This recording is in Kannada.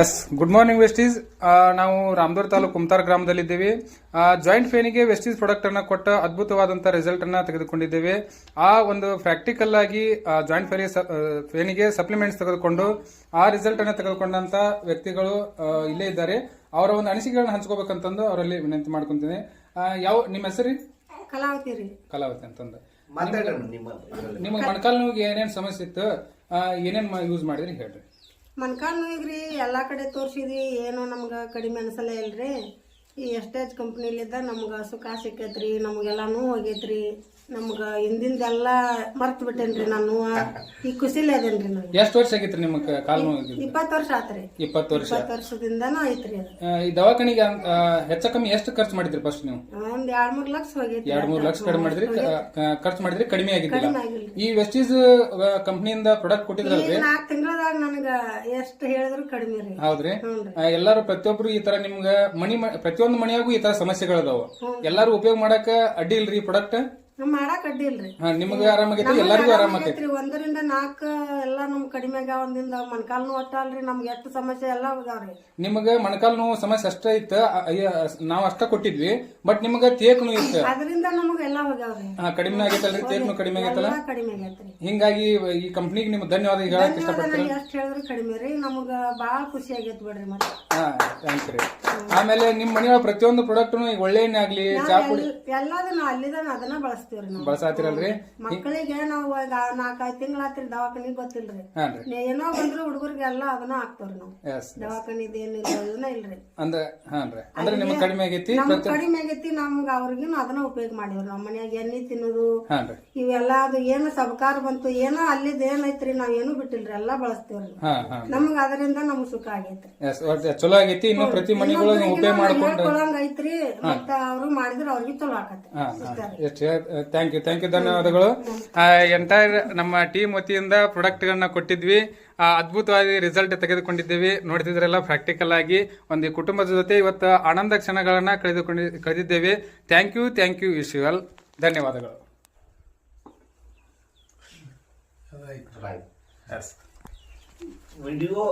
ಎಸ್ ಗುಡ್ ಮಾರ್ನಿಂಗ್ ವೆಸ್ಟೀಸ್ ನಾವು ರಾಮದೂರ್ ತಾಲೂಕು ಕುಮತಾರ್ ಗ್ರಾಮದಲ್ಲಿದ್ದೀವಿ. ಜಾಯಿಂಟ್ ಫೇನಿಗೆ ವೆಸ್ಟೀಸ್ ಪ್ರಾಡಕ್ಟ್ ಅನ್ನ ಕೊಟ್ಟ ಅದ್ಭುತವಾದಂತಹ ರಿಸಲ್ಟ್ ಅನ್ನ ತೆಗೆದುಕೊಂಡಿದ್ದೇವೆ. ಆ ಒಂದು ಪ್ರಾಕ್ಟಿಕಲ್ ಆಗಿ ಜಾಯಿಂಟ್ ಫೇನಿಗೆ ಫೇನಿಗೆ ಸಪ್ಲಿಮೆಂಟ್ಸ್ ತೆಗೆದುಕೊಂಡು ಆ ರಿಸಲ್ಟ್ ಅನ್ನ ತೆಗೆದುಕೊಂಡಂತ ವ್ಯಕ್ತಿಗಳು ಇಲ್ಲೇ ಇದ್ದಾರೆ. ಅವರ ಒಂದು ಅನಿಸಿಕೆಗಳನ್ನ ಹಂಚ್ಕೋಬೇಕಂತಂದು ಅವರಲ್ಲಿ ವಿನಂತಿ ಮಾಡ್ಕೊಂತೀನಿ. ಯಾವ ನಿಮ್ಮ ಹೆಸರು ಕಲಾವತಿ ರೀ. ಕಲಾವತಿ ಅಂತಂದು. ಮಾತಾಡೋಣ ನಿಮ್ಮ ಇದ್ರಲ್ಲಿ. ನಿಮಗೆ ಮೊಣಕಾಲ್ ನೋವಿಗೆ ಏನೇನು ಸಮಸ್ಯೆ ಇತ್ತು? ಏನೇನು ಏನೇನ್ ಯೂಸ್ ಮಾಡಿದ್ರಿ ಹೇಳ್ರಿ. ಮನ್ಕಾಲ್ ರೀ ಎಲ್ಲ ಕಡೆ ತೋರಿಸಿದ್ವಿ, ಏನು ನಮ್ಗೆ ಕಡಿಮೆ ಅನಿಸಲ್ಲ ಇಲ್ರಿ. ಈ ಎಷ್ಟೇಜ್ ಕಂಪ್ನಿಲಿದ್ದ ನಮ್ಗೆ ಸುಖ ಸಿಕ್ಕೈತ್ರಿ ನಮಗೆಲ್ಲಾನು ಹೋಗೈತ್ರಿ ನಮ್ಗ ಹಿಂದಿಂದೆಲ್ಲ ಮರ್ತ್ ಬಿಟ್ಟೇನ್ರಿ ನಾನು ಈ ಖುಷಿಲೇ ಅದೇನ್ರಿ ನಾನು ಎಷ್ಟು ವರ್ಷ ಆಗಿತ್ರಿ ನಿಮಗೆ ಕಾಲ್ ನೋವು ಇಪ್ಪತ್ತು ವರ್ಷ ಆತ್ರಿ. ಇಪ್ಪತ್ತು ವರ್ಷ. ಇಪ್ಪತ್ತು ವರ್ಷದಿಂದನೂ ಐತ್ರಿ ಅದು. ಆ, ಈ ದವಾಖಾನಿಗೆ ಆ, ಹೆಚ್ಚ ಕಮ್ಮಿ ಎಷ್ಟು ಖರ್ಚು ಮಾಡಿದ್ರಿ ಫಸ್ಟ್ ನೀವು? ಒಂದ್ ಎರಡ್ ಮೂರ್ ಲಕ್ಷ ಹೋಗಿತ್ತು ಎರಡ್ ಮೂರ್ ಲಕ್ಷ ಕಡಿಮೆ ಮಾಡಿದ್ರಿ ಕ- ಕ- ಖರ್ಚು ಮಾಡಿದ್ರಿ ಕಡಿಮೆ ಆಗಿದ್ದಿಲ್ಲ. ಕಡಿಮೆ ಈ ವೆಸ್ಟೀಸ್ ಕಂಪ್ನಿಯಿಂದ ಪ್ರಾಡಕ್ಟ್ ಕೊಟ್ಟಿದ್ರಲ್ರಿ? ನಾಲ್ಕು ತಿಂಗಳದಾಗ ನನಗ ಎಷ್ಟು ಹೇಳಿದ್ರು ಕಡಿಮೆ ರೀ. ಹೌದ್ರಿ? ಹ್ಞೂನ್ರಿ. ಆ, ಎಲ್ಲಾರು ಪ್ರತಿಯೊಬ್ರು ಈ ತರ ನಿಮ್ಗ ಮನಿ ಮ- ಪ್ರತಿಯೊಂದು ಮನೆಯಾಗೂ ಈ ತರ ಸಮಸ್ಯೆಗಳದಾವ. ಎಲ್ಲಾರು ಉಪಯೋಗ ಮಾಡಕ ಅಡ್ಡಿ ಇಲ್ರಿ ಪ್ರಾಡಕ್ಟ್ ಮಾಡಾಕ್ ಅಡ್ಡಿಲ್ರಿ ನಿಮಗೆ ಆರಾಮಾಗೈತಿ? ಎಲ್ಲರಿಗೂ ಆರಾಮಾಗೈತಿ? ಆಗೈತ್ರಿ. ಒಂದರಿಂದ ನಾಲ್ಕು ಎಲ್ಲ ನಮ್ ಕಡಿಮೆ ಆಗ್ಯಾವ ಒಂದಿಂದ ಮೊಣಕಾಲ್ನು ಒಟ್ಟಲ್ರಿ ನಮ್ಗೆ ಎಷ್ಟು ಸಮಸ್ಯೆ ಎಲ್ಲಾ ಹೋಗ್ಯಾವ್ರಿ ನಿಮಗ ಮೊಣಕಾಲ್ ನೋವು ಸಮಸ್ಯೆ ಅಷ್ಟೇ ಇತ್ತು. ನಾವ್ ಅಷ್ಟ ಕೊಟ್ಟಿದ್ವಿ. ಬಟ್ ನಿಮಗ ತೇಕ್ನು ಇತ್ತು. ಅದರಿಂದ ನಮಗ್ ಎಲ್ಲಾ ಹೋಗ್ಯಾವ್ರಿ. ಹಾ ಕಡಿಮೆ ಆಗೈತಲ್ರಿ? ತೇಕ್ನು ಕಡಿಮೆ ಆಗೈತಲ್ಲ? ಎಲ್ಲ ಕಡಿಮೆ ಆಗೈತ್ರಿ. ಹಿಂಗಾಗಿ ಈ ಕಂಪ್ನಿಗೆ ನಿಮ್ಗೆ ಧನ್ಯವಾದ ಹೇಳಕ್ ಇಷ್ಟಪಡ್ತೀನಿ. ಎಷ್ಟ್ ಹೇಳಿದ್ರು ಕಡಿಮೆ ರೀ. ನಮಗ ಬಾಳ ಖುಷಿ ಆಗೈತ್ ಬಿಡ್ರಿ ಮತ್ತೆ. ಹಾ ಥ್ಯಾಂಕ್ಸ್ ರೀ. ಆಮೇಲೆ ನಿಮ್ ಮನೆಯ ಪ್ರತಿಯೊಂದು ಪ್ರಾಡಕ್ಟ್ ಈಗ ಒಳ್ಳೆ ಎಣ್ಣೆ ಆಗ್ಲಿ ಚಾ ಪುಡಿ ಎಲ್ಲದ ಅದನ್ನ ಬಳಸ್ತೀವಿ. ಬಳಸ್ತೀವ್ರಿ ನಾವು. ಬಳಸಾತಿರಲ್ರಿ? ಮಕ್ಕಳಿಗೆ ನಾವು ಈಗ ನಾಲ್ಕೈದು ತಿಂಗಳಾತ್ರಿ ದವಾಖಾನಿಗ್ ಗೊತ್ತಿಲ್ರಿ. ಹಾಂ ರೀ. ನೀ ಏನೋ ಬಂದ್ರು ಹುಡುಗರಿಗೆಲ್ಲ ಅದನ್ನ ಹಾಕ್ತಾವ್ರಿ ನಾವು. ಎಸ್ ದವಾಖಾನಿದ್ ಏನಿಲ್ಲ ಅದನ್ನ ಇಲ್ರಿ. ಅಂದ್ರ ಹಾನ್ ಅಂದ್ರೆ ನಿಮ್ಗೆ ಕಡಿಮೆ ಆಗೈತಿ? ನಮ್ಗ್ ಕಡಿಮೆ ಆಗೈತಿ ನಮ್ಗ ಅವ್ರಿಗಿನ ಅದನ್ನ ಉಪಯೋಗ ಮಾಡಿವ್ರಿ. ನಮ್ಮ ಮನ್ಯಾಗ ಎಣ್ಣೆ ತಿನ್ನೋದು ಇವೆಲ್ಲ ಅದು ಏನು ಸಬಕಾರ ಬಂತು ಏನೋ ಅಲ್ಲಿದ್ ಏನೈತ್ರಿ ನಾವ್ ಏನು ಬಿಟ್ಟಿಲ್ರಿ ಎಲ್ಲಾ ಬಳಸ್ತೇವ್ರಿ ಹಾ ಹಾ ನಮ್ಗ ಅದರಿಂದ ನಮ್ಗ್ ಸುಖ ಆಗೈತ್ರಿ. ಎಸ್ ಒಟ್ಟು ಚಲೋ ಆಗೈತಿ ಇನ್ನು ಪ್ರತಿ ಮನೆಗಳು ಉಪಯೋಗ ಮಾಡ್ಕೊಂಡು ಐತ್ರಿ ಮತ್ತ ಅವ್ರು ಮಾಡಿದ್ರ ಅವ್ರಿಗೆ ಚಲೋ ಆಕತ್ರಿ. ಹಾ ಎಷ್ಟು ಥ್ಯಾಂಕ್ ಯು ಥ್ಯಾಂಕ್ ಯು ಧನ್ಯವಾದಗಳು. ಎಂಟೈರ್ ನಮ್ಮ ಟೀಮ್ ವತಿಯಿಂದ ಪ್ರಾಡಕ್ಟ್ಗಳನ್ನ ಕೊಟ್ಟಿದ್ವಿ. ಅದ್ಭುತವಾಗಿ ರಿಸಲ್ಟ್ ತೆಗೆದುಕೊಂಡಿದ್ದೀವಿ. ನೋಡ್ತಿದ್ರೆಲ್ಲ ಪ್ರಾಕ್ಟಿಕಲ್ ಆಗಿ. ಒಂದು ಕುಟುಂಬದ ಜೊತೆ ಇವತ್ತು ಆನಂದ ಕ್ಷಣಗಳನ್ನ ಕಳೆದುಕೊಂಡಿ ಕಳೆದಿದ್ದೇವೆ. ಥ್ಯಾಂಕ್ ಯು ಥ್ಯಾಂಕ್ ಯು ವಿಶ್ವಲ್ ಧನ್ಯವಾದಗಳು. ವಿಡಿಯೋ